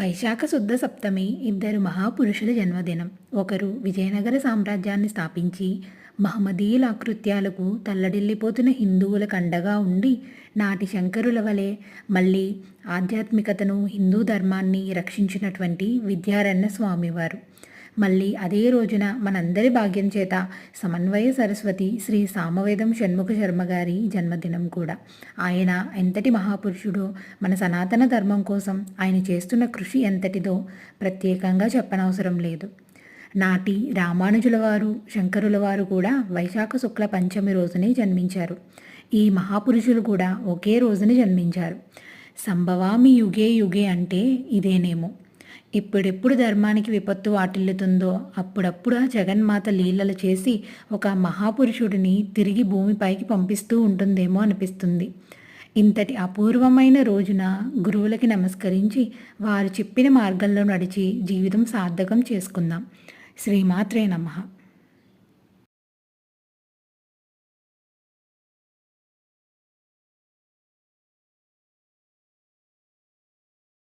వైశాఖ శుద్ధ సప్తమి ఇద్దరు మహాపురుషుల జన్మదినం. ఒకరు విజయనగర సామ్రాజ్యాన్ని స్థాపించి మహమ్మదీయుల కృత్యాలకు తల్లడిల్లిపోతున్న హిందువులకు అండగా ఉండి నాటి శంకరుల వలె మళ్ళీ ఆధ్యాత్మికతను హిందూ ధర్మాన్ని రక్షించినటువంటి విద్యారణ్య స్వామివారు. మళ్ళీ అదే రోజున మనందరి భాగ్యం చేత సమన్వయ సరస్వతి శ్రీ సామవేదం షణ్ముఖ శర్మ గారి జన్మదినం కూడా. ఆయన ఎంతటి మహాపురుషుడో మన సనాతన ధర్మం కోసం ఆయన చేస్తున్న కృషి ఎంతటిదో ప్రత్యేకంగా చెప్పనవసరం లేదు. నాటి రామానుజుల వారు శంకరుల వారు కూడా వైశాఖ శుక్ల పంచమి రోజునే జన్మించారు. ఈ మహాపురుషులు కూడా ఒకే రోజున జన్మించారు. సంభవామి యుగే యుగే అంటే ఇదేనేమో. ఇప్పుడెప్పుడు ధర్మానికి విపత్తు వాటిల్లుతుందో అప్పుడప్పుడు ఆ జగన్మాత లీలలు చేసి ఒక మహాపురుషుడిని తిరిగి భూమిపైకి పంపిస్తూ ఉంటుందేమో అనిపిస్తుంది. ఇంతటి అపూర్వమైన రోజున గురువులకి నమస్కరించి వారు చెప్పిన మార్గంలో నడిచి జీవితం సార్థకం చేసుకుందాం. శ్రీమాత్రే నమః.